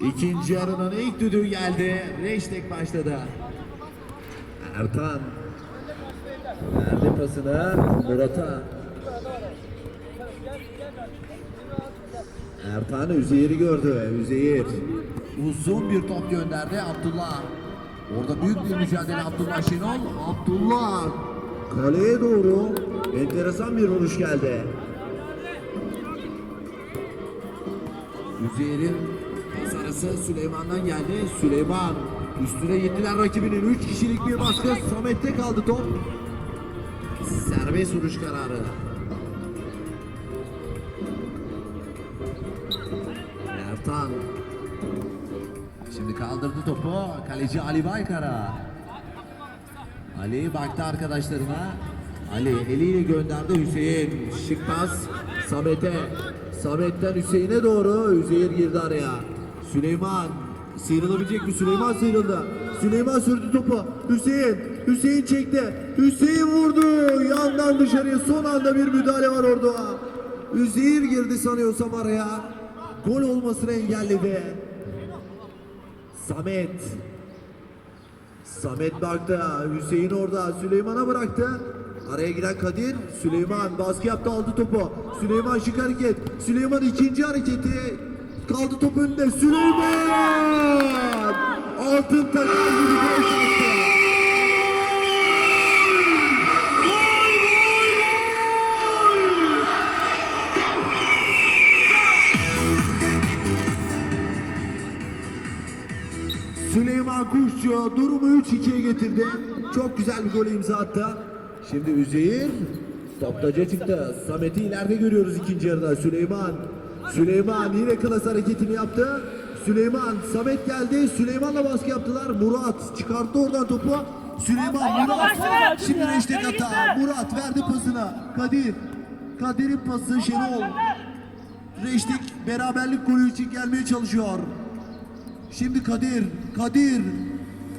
İkinci yarının ilk düdüğü geldi. Reştek başladı. Ertan verdi pasını Murat'a. Ertan Üzeyir'i gördü. Üzeyir uzun bir top gönderdi Abdullah. Orada büyük bir mücadele Abdullah Şenol. Abdullah kaleye doğru enteresan bir vuruş geldi. Üzeyir'in pas arası Süleyman'dan geldi. Süleyman üstüne gittiler rakibinin 3 kişilik bir baskı. Samet'te kaldı top. Serbest vuruş kararı. Ertan. Şimdi kaldırdı topu. Kaleci Ali Baykara. Ali baktı arkadaşlarına. Ali eliyle gönderdi Hüseyin. Şık pas Samet'e. Samet'ten Hüseyin'e doğru. Üzeyir girdi araya. Süleyman. Sıyrılabilecek mi? Süleyman sıyrıldı. Süleyman sürdü topu. Hüseyin. Hüseyin çekti. Hüseyin vurdu. Yandan dışarıya son anda bir müdahale var orada. Üzeyir girdi sanıyorsam araya. Gol olmasını engelledi. Samet. Samet baktı. Hüseyin orada. Süleyman'a bıraktı. Araya giren Kadir. Süleyman baskı yaptı aldı topu. Süleyman şık hareket. Süleyman ikinci hareketi. Kaldı top önünde. Süleyman! Altın takar gibi gol attı. Süleyman Kuşçu durumu 3-2'ye getirdi. Çok güzel bir gol imza attı. Şimdi Üzeyir toptaca çıktı. Samet'i ileride görüyoruz ikinci yarıda. Süleyman. Süleyman yine klas hareketini yaptı. Süleyman, Samet geldi. Süleyman'la baskı yaptılar. Murat çıkarttı oradan topu. Süleyman, Murat. Şimdi reştek hata. Murat verdi pasını. Kadir. Kadir'in pası Şenol. Reştek beraberlik golü için gelmeye çalışıyor. Şimdi Kadir, Kadir.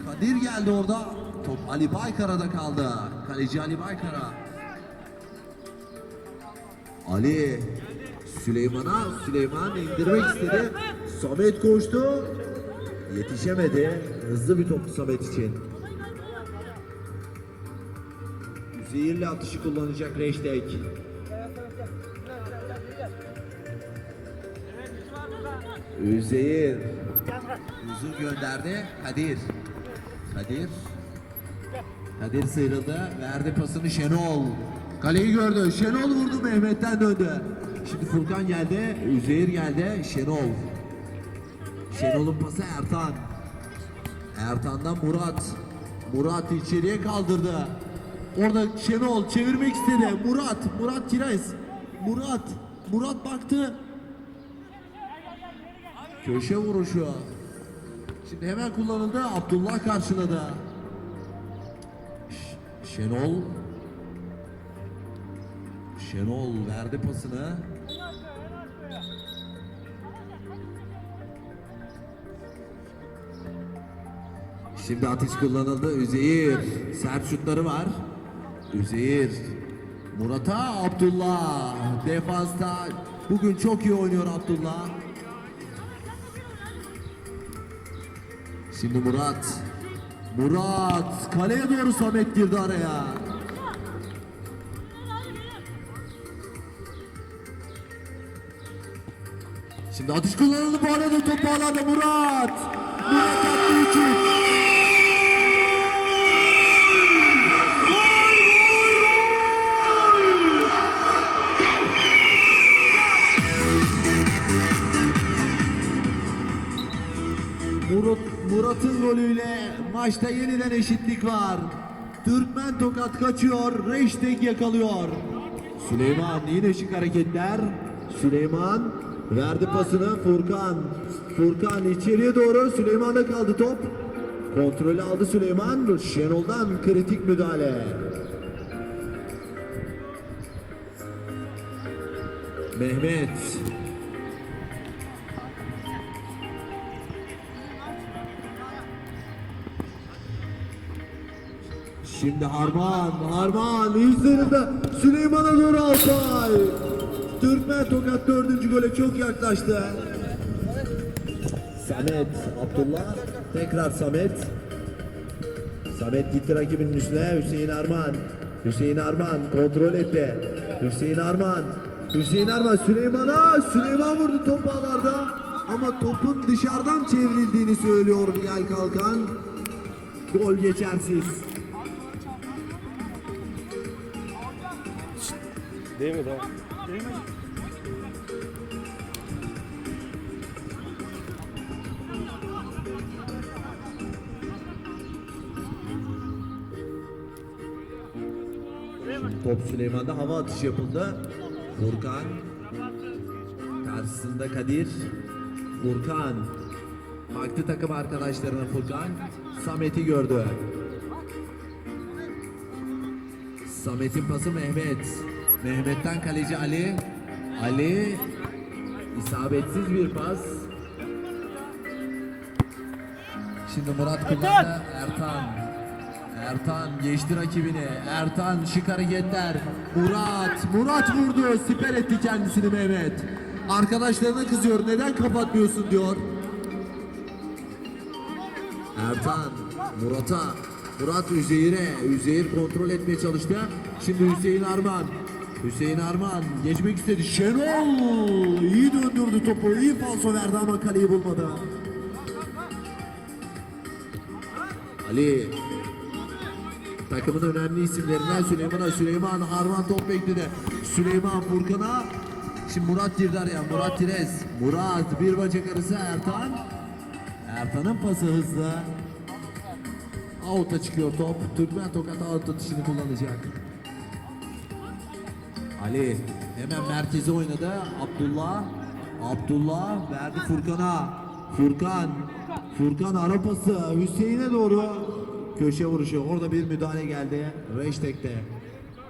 Kadir geldi orada. Top Ali Baykara'da kaldı. Kaleci Ali Baykara. Ali Süleyman'a Süleyman indirmek istedi. Samet koştu. Yetişemedi. Hızlı bir toptu Samet için. Üzeyir'le atışı kullanacak Reştek. Üzeyir. Uzun gönderdi. Kadir. Kadir. Kadir sıyrıldı. Verdi pasını Şenol. Kaleyi gördü. Şenol vurdu Mehmet'ten döndü. Şimdi Furkan geldi. Üzeyir geldi. Şenol. Şenol'un pası Ertan. Ertan'dan Murat. Murat içeriye kaldırdı. Orada Şenol çevirmek istedi. Murat. Murat Kiraz. Murat. Murat baktı. Köşe vuruşu. Şimdi hemen kullanıldı. Abdullah karşıladı. Ş- Şenol. Şenol verdi pasını. Şimdi atış kullanıldı. Üzeyir. Sert şutları var. Üzeyir. Murat'a Abdullah. Defansta bugün çok iyi oynuyor Abdullah. Şimdi Murat. Murat. Kaleye doğru Samet girdi araya. Şimdi atış kullanıldı bu arada top ağlarda Murat. Murat attı için. Murat, Murat'ın golüyle maçta yeniden eşitlik var. Türkmen Tokat kaçıyor, Reştek yakalıyor. Süleyman yine şık hareketler. Süleyman verdi pasını Furkan. Furkan içeriye doğru Süleyman'da kaldı top. Kontrolü aldı Süleyman. Şenol'dan kritik müdahale. Mehmet. Şimdi Harman, Harman üzerinde Süleyman'a doğru Altay. Türkmen Tokat dördüncü gole çok yaklaştı. Samet, Abdullah, tekrar Samet. Samet gitti rakibinin üstüne. Hüseyin Arman. Hüseyin Arman kontrol etti. Hüseyin Arman. Hüseyin Arman Süleyman'a. Süleyman vurdu top ağlarda. Ama topun dışarıdan çevrildiğini söylüyor Bilal Kalkan. Gol geçersiz. Değil mi tamam? Top Süleyman'da hava atışı yapıldı. Furkan. Karşısında Kadir. Furkan. Baktı takım arkadaşlarına Furkan. Samet'i gördü. Samet'in pası Mehmet. Mehmet'ten kaleci Ali. Ali isabetsiz bir pas. Şimdi Murat kullandı. Ertan. Ertan geçti rakibini. Ertan şık hareketler. Murat. Murat vurdu. Siper etti kendisini Mehmet. Arkadaşlarına kızıyor. Neden kapatmıyorsun diyor. Ertan. Murat'a. Murat Üzeyir'e. Üzeyir kontrol etmeye çalıştı. Şimdi Hüseyin Arman. Hüseyin Arman geçmek istedi. Şenol iyi döndürdü topu. iyi falso verdi ama kaleyi bulmadı. Ali Takımın önemli isimlerinden Süleyman'a Süleyman Harman top bekledi. Süleyman Furkan'a Şimdi Murat girdi araya. Murat Tirez. Murat bir bacak arası Ertan. Ertan'ın pası hızlı. Out'a çıkıyor top. Türkmen Tokat out atışını kullanacak. Ali hemen merkeze oynadı. Abdullah. Abdullah verdi Furkan'a. Furkan. Furkan ara pası Hüseyin'e doğru. Köşe vuruşu. Orada bir müdahale geldi. Reştek'te.